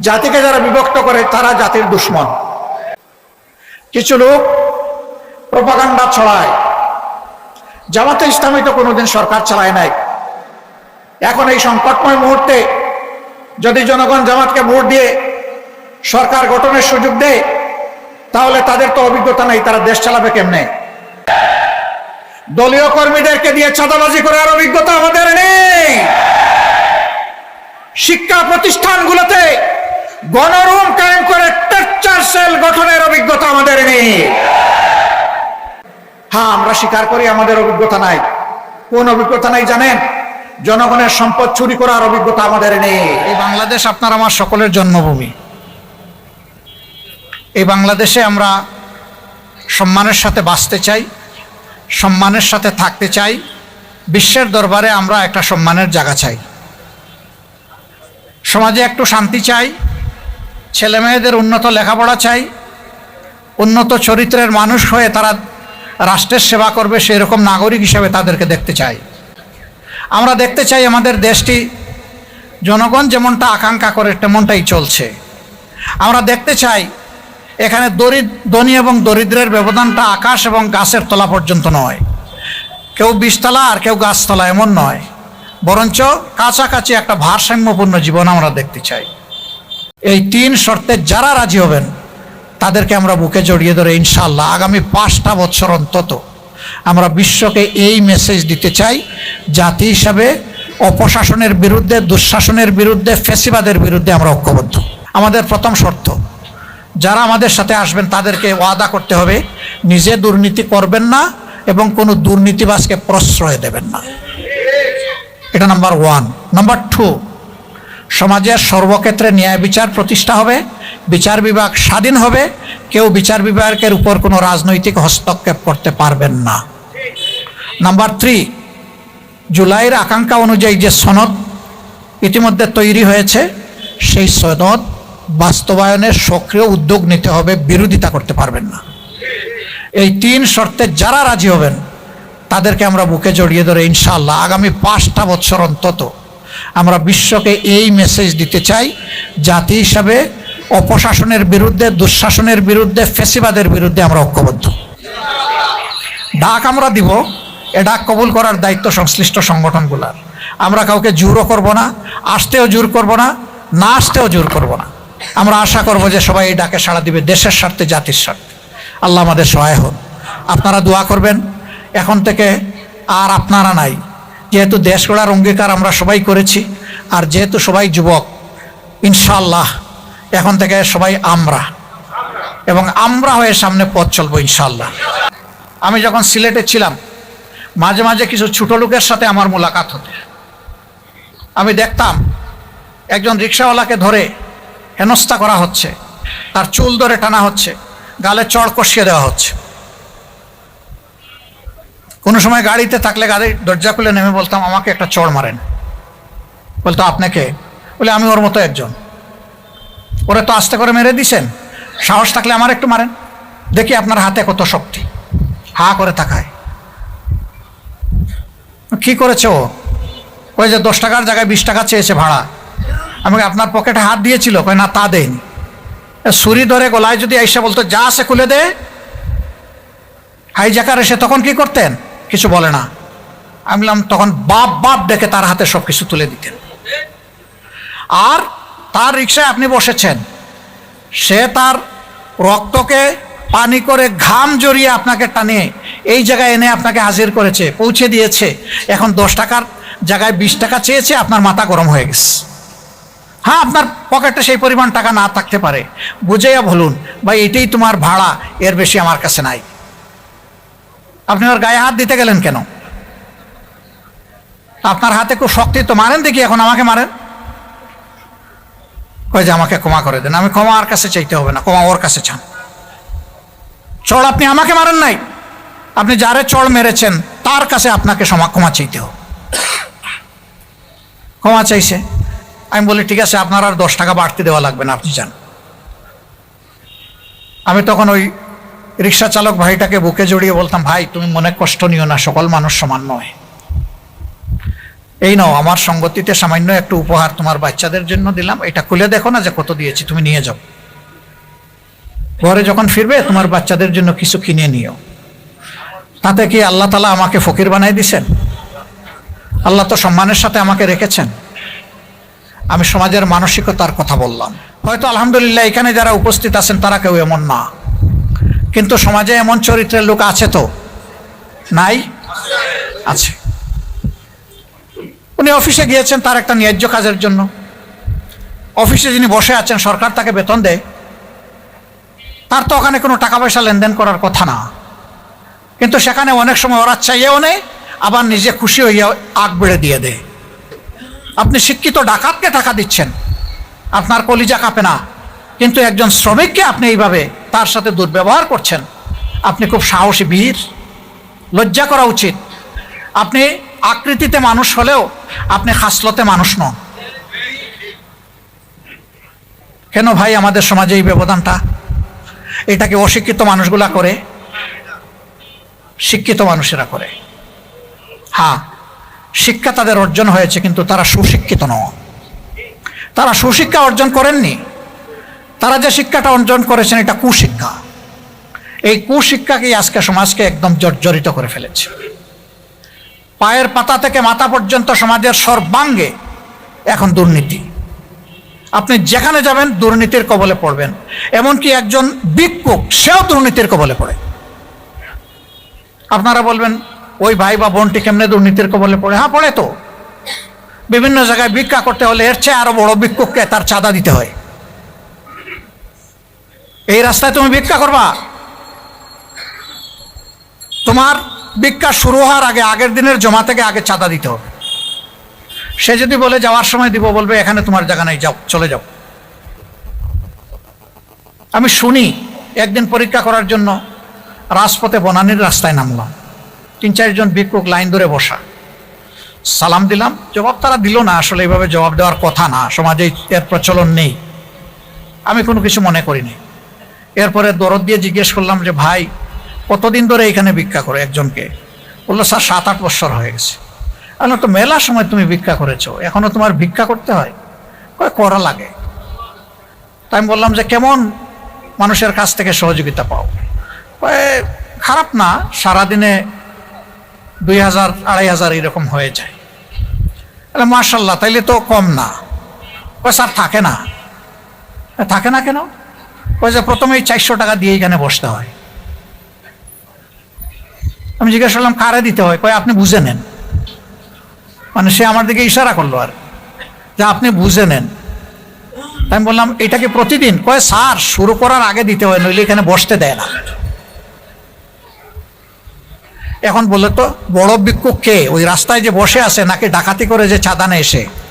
জাতিকে যারা বিভক্ত করে, তারা জাতির দুশ্মন। কিছু লোক প্রপাগান্ডা ছড়ায়। জামাতে ইসলামী তো কোনোদিন সরকার চালায় নাই। এখন এই সংকটময় মুহূর্তে যদি জনগণ জামাতকে ভোট দিয়ে সরকার গঠনের সুযোগ দেয়, তাহলে তাদের তো অভিজ্ঞতা নাই, তারা দেশ চালাবে কেমনে? দলীয় কর্মীদেরকে দিয়ে চাঁদাবাজি করার অভিজ্ঞতা আমাদের নেই। শিক্ষা প্রতিষ্ঠানগুলোতে গণরুম কায়েম করে টেকচার সেল গঠনের অভিজ্ঞতা আমাদের নেই। হ্যাঁ আমরা স্বীকার করি আমাদের অভিজ্ঞতা নাই। কোন অভিজ্ঞতা নাই জানেন? জনগণের সম্পদ চুরি করার অভিজ্ঞতা আমাদের নেই। এই বাংলাদেশ আপনার আমার সকলের জন্মভূমি। এই বাংলাদেশে আমরা সম্মানের সাথে বাঁচতে চাই, সম্মানের সাথে থাকতে চাই। বিশ্বের দরবারে আমরা একটা সম্মানের জায়গা চাই। সমাজে একটু শান্তি চাই। ছেলে মেয়েদের উন্নত লেখাপড়া চাই, উন্নত চরিত্রের মানুষ হয়ে তারা রাষ্ট্রের সেবা করবে সেই রকম নাগরিক হিসেবে তাদেরকে দেখতে চাই। আমরা দেখতে চাই আমাদের দেশটি জনগণ যেমনটা আকাঙ্ক্ষা করে, তেমনটাই চলছে। আমরা দেখতে চাই এখানে দরিদ, ধনী এবং দরিদ্রের ব্যবধানটা আকাশ এবং গাছের তলা পর্যন্ত নয়। কেউ বিশতলা আর কেউ গাছতলা এমন নয়। বরঞ্চ কাছাকাছি একটা ভারসাম্যপূর্ণ জীবন আমরা দেখতে চাই। এই তিন শর্তে যারা রাজি হবেন, তাদেরকে আমরা বুকে জড়িয়ে ধরে ইনশাল্লাহ আগামী পাঁচটা বছর অন্তত আমরা বিশ্বকে এই মেসেজ দিতে চাই, জাতি হিসাবে অপশাসনের বিরুদ্ধে, দুঃশাসনের বিরুদ্ধে, ফেসিবাদের বিরুদ্ধে আমরা ঐক্যবদ্ধ। আমাদের প্রথম শর্ত, যারা আমাদের সাথে আসবেন তাদেরকে ওয়াদা করতে হবে, নিজে দুর্নীতি করবেন না এবং কোনো দুর্নীতিবাসকে প্রশ্রয় দেবেন না। এটা নাম্বার ওয়ান নাম্বার টু সমাজের সর্বক্ষেত্রে ন্যায় বিচার প্রতিষ্ঠা হবে, বিচার বিভাগ স্বাধীন হবে, কেউ বিচার বিভাগের উপর কোনো রাজনৈতিক হস্তক্ষেপ করতে পারবেন না। নাম্বার থ্রি, জুলাইয়ের আকাঙ্ক্ষা অনুযায়ী যে সনদ ইতিমধ্যে তৈরি হয়েছে, সেই সনদ বাস্তবায়নের সক্রিয় উদ্যোগ নিতে হবে, বিরোধিতা করতে পারবেন না। এই তিন শর্তে যারা রাজি হবেন, তাদেরকে আমরা বুকে জড়িয়ে ধরে ইনশাল্লাহ আগামী পাঁচটা বছর অন্তত আমরা বিশ্বকে এই মেসেজ দিতে চাই, জাতি হিসাবে অপশাসনের বিরুদ্ধে, দুঃশাসনের বিরুদ্ধে, ফেসিবাদের বিরুদ্ধে আমরা ঐক্যবদ্ধ। ডাক আমরা দিব, এ ডাক কবুল করার দায়িত্ব সংশ্লিষ্ট সংগঠনগুলার। আমরা কাউকে জোরও করব না, আসতেও জোর করব না না আসতেও জোর করব না। আমরা আশা করব যে সবাই এই ডাকে সাড়া দিবে দেশের স্বার্থে, জাতির স্বার্থে। আল্লাহ আমাদের সহায় হন আপনারা দোয়া করবেন। এখন থেকে আর আপনারা নাই যেহেতু দেশ গড়ার অঙ্গীকার আমরা সবাই করেছি, আর যেহেতু সবাই যুবক ইনশাল্লাহ এখন থেকে সবাই আমরা। এবং আমরা হয়ে সামনে পথ চলবো ইনশাল্লাহ আমি যখন সিলেটে ছিলাম, মাঝে মাঝে কিছু ছোটো লোকের সাথে আমার মোলাকাত হতো। আমি দেখতাম, একজন রিক্সাওয়ালাকে ধরে হেনস্থা করা হচ্ছে, তার চুল ধরে টানা হচ্ছে, গালে চড় কষিয়ে দেওয়া হচ্ছে। কোনো সময় গাড়িতে থাকলে গাড়ির দরজা খুলে নেমে বলতাম, আমাকে একটা চড় মারেন। বলতো আপনাকে বলে, আমি ওর মতো একজন। ওরা তো আস্তে করে মেরে দিছেন। সাহস থাকলে আমার একটু মারেন। দেখি আপনার হাতে কত শক্তি। হা করে থাকায় কি করেছে ও? ওই যে দশ টাকার জায়গায় বিশ টাকা চেয়েছে ভাড়া। আমাকে আপনার পকেটে হাত দিয়েছিল। কয়, না, তা দেয়নি ছুরি ধরে গলায় যদি আইসা বলতো, যা আছে খুলে দে। হাইজাকার এসে তখন কি করতেন? কিছু বলে না। আমি বললাম, তখন বাপ বাপ ডেকে তার হাতে সব কিছু তুলে দিতেন। আর তার রিক্সায় আপনি বসেছেন। সে তার রক্তকে পানি করে ঘাম জড়িয়ে আপনাকে টানে, এই জায়গায় এনে আপনাকে হাজির করেছে, পৌঁছে দিয়েছে। এখন দশ টাকার জায়গায় বিশ টাকা চেয়েছে, আপনার মাথা গরম হয়ে গেছে। হ্যাঁ আপনার পকেটে সেই পরিমাণ টাকা না থাকতে পারে। বুঝাইয়া বলুন, ভাই, এটাই তোমার ভাড়া, এর বেশি আমার কাছে নাই। আপনি ওর গায়ে হাত দিতে গেলেন কেন? আপনার হাতে খুব শক্তি, তো মারেন দেখি এখন আমাকে মারেন। কয় যে আমাকে ক্ষমা করে দেন, আমি ক্ষমা আর কাছে চাইতে হবে না, ক্ষমা ওর কাছে চান। চড় আপনি আমাকে মারেন নাই। আপনি যারে চড় মেরেছেন, তার কাছে আপনাকে ক্ষমা ক্ষমা চাইতে হবে। ক্ষমা চাইছে। আমি বলি, ঠিক আছে, আপনার আর দশ টাকা বাড়তি দেওয়া লাগবে না, আপনি যান। আমি তখন ওই রিক্সা চালক ভাইটাকে বুকে জড়িয়ে বলতাম, ভাই, তুমি মনে কষ্ট নিও না, সকল মানুষ সমান নয়। এই নাও, আমার সঙ্গতিতে সামান্য একটু উপহার তোমার বাচ্চাদের জন্য দিলাম। এটা খুলে দেখো না যে কত দিয়েছি, তুমি নিয়ে যাও। ঘরে যখন ফিরবে, তোমার বাচ্চাদের জন্য কিছু কিনে নিও। তাতে কি আল্লাহ তালা আমাকে ফকির বানাই দিছেন? আল্লাহ তো সম্মানের সাথে আমাকে রেখেছেন। আমি সমাজের মানসিকতার কথা বললাম। হয়তো আলহামদুলিল্লাহ, এখানে যারা উপস্থিত আছেন, তারা কেউ এমন না। কিন্তু সমাজে এমন চরিত্রের লোক আছে তো? নাই? আছে। উনি অফিসে গিয়েছেন তার একটা ন্যায্য কাজের জন্য। অফিসে যিনি বসে আছেন, সরকার তাকে বেতন দেয়। তার তো ওখানে কোনো টাকা পয়সা লেনদেন করার কথা না। কিন্তু সেখানে অনেক সময় ওরা চাইয়েও নেই আবার নিজে খুশি হইয়া আগ বেড়ে দিয়ে দেয়। আপনি শিক্ষিত ডাকাতকে টাকা দিচ্ছেন। আপনার কলিজা কাঁপে না। কিন্তু একজন শ্রমিককে আপনি এইভাবে তার সাথে দুর্ব্যবহার করছেন। আপনি খুব সাহসী বীর। লজ্জা করা উচিত। আপনি আকৃতিতে মানুষ হলেও আপনি হাসলতে মানুষ নন। কেন ভাই আমাদের সমাজে এই ব্যবধানটা? এটাকে অশিক্ষিত মানুষগুলা করে, শিক্ষিত মানুষেরা করে। হ্যাঁ শিক্ষা তাদের অর্জন হয়েছে, কিন্তু তারা সুশিক্ষিত নয় তারা সুশিক্ষা অর্জন করেননি। তারা যে শিক্ষাটা অর্জন করেছেন, এটা কুশিক্ষা। এই কুশিক্ষাকেই আজকে সমাজকে একদম জর্জরিত করে ফেলেছে। পায়ের পাতা থেকে মাথা পর্যন্ত সমাজের সর্বাঙ্গে এখন দুর্নীতি। আপনি যেখানে যাবেন, দুর্নীতির কবলে পড়বেন। এমনকি একজন ভিক্ষুক, সেও দুর্নীতির কবলে পড়ে। আপনারা বলবেন, ওই ভাই বা বোনটি কেমনে দুর্নীতির কবলে পড়ে? হ্যাঁ পড়ে তো। বিভিন্ন জায়গায় ভিক্ষা করতে হলে এর চেয়ে আরও বড় ভিক্ষুককে তার চাঁদা দিতে হয়। এই রাস্তায় তুমি ভিক্ষা করবা? তোমার ভিক্ষা শুরু হওয়ার আগে, আগের দিনের জমা থেকে আগে চাঁদা দিতে হবে। সে যদি বলে যাওয়ার সময় দিব, বলবে, এখানে তোমার জায়গা নাই, যাও, চলে যাও। আমি শুনি, একদিন পরীক্ষা করার জন্য রাজপথে বনানির রাস্তায় নামলাম। তিন চারজন ভিক্ষুক লাইন ধরে বসা। সালাম দিলাম, জবাব তারা দিল না, আসলে এইভাবে জবাব দেওয়ার কথা না, সমাজে এর প্রচলন নেই। আমি কোনো কিছু মনে করিনি। এরপরে দরদ দিয়ে জিজ্ঞেস করলাম যে, ভাই, কতদিন ধরে এখানে ভিক্ষা করে একজনকে? বলল, স্যার সাত আট বছর হয়ে গেছে। আমি তো মেলা সময় তুমি ভিক্ষা করেছ, এখনও তোমার ভিক্ষা করতে হয়? করা লাগে। তাই আমি বললাম যে, কেমন মানুষের কাছ থেকে সহযোগিতা পাও? খারাপ না, সারাদিনে দুই হাজার, আড়াই হাজার এরকম হয়ে যায়। তাহলে মার্শাল্লাহ তাইলে তো কম না। স্যার, থাকে না। থাকে না কেন? কয় যে প্রথমেই চারশো টাকা দিয়ে এখানে বসতে হয়। আমি জিজ্ঞাসা করলাম, কারে দিতে হয়? কয়, আপনি বুঝে নেন। মানে সে আমার দিকে ইশারা করল আর, যে আপনি বুঝে নেন। আমি বললাম এটা কি প্রতিদিন? কয়, স্যার, শুরু করার আগে দিতে হয়, নইলে এখানে বসতে দেয় না। এখন বলে তো বড় ভিক্ষুক কে? ওই রাস্তায় যে বসে আছে, নাকি ডাকাতি করে যে চাঁদা এসে?